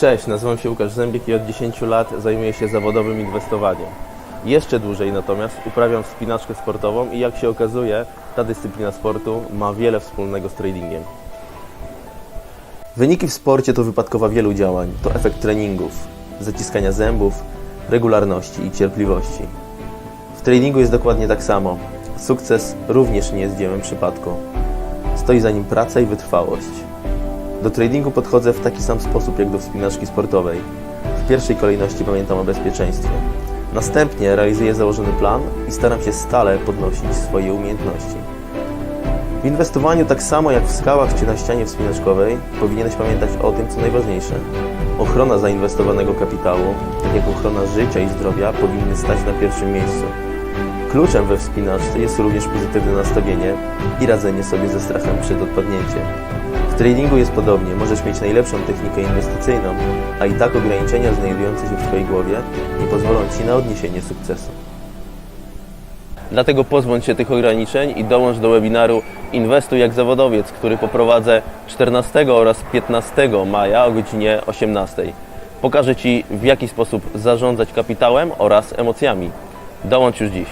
Cześć, nazywam się Łukasz Zębik i od 10 lat zajmuję się zawodowym inwestowaniem. Jeszcze dłużej natomiast uprawiam wspinaczkę sportową i jak się okazuje, ta dyscyplina sportu ma wiele wspólnego z tradingiem. Wyniki w sporcie to wypadkowa wielu działań, to efekt treningów, zaciskania zębów, regularności i cierpliwości. W tradingu jest dokładnie tak samo. Sukces również nie jest dziełem przypadku. Stoi za nim praca i wytrwałość. Do tradingu podchodzę w taki sam sposób jak do wspinaczki sportowej. W pierwszej kolejności pamiętam o bezpieczeństwie. Następnie realizuję założony plan i staram się stale podnosić swoje umiejętności. W inwestowaniu, tak samo jak w skałach czy na ścianie wspinaczkowej, powinieneś pamiętać o tym, co najważniejsze. Ochrona zainwestowanego kapitału, tak jak ochrona życia i zdrowia, powinny stać na pierwszym miejscu. Kluczem we wspinaczce jest również pozytywne nastawienie i radzenie sobie ze strachem przed odpadnięciem. Tradingu jest podobnie. Możesz mieć najlepszą technikę inwestycyjną, a i tak ograniczenia znajdujące się w Twojej głowie nie pozwolą Ci na odniesienie sukcesu. Dlatego pozbądź się tych ograniczeń i dołącz do webinaru Inwestuj jak zawodowiec, który poprowadzę 14 oraz 15 maja o godzinie 18. Pokażę Ci w jaki sposób zarządzać kapitałem oraz emocjami. Dołącz już dziś.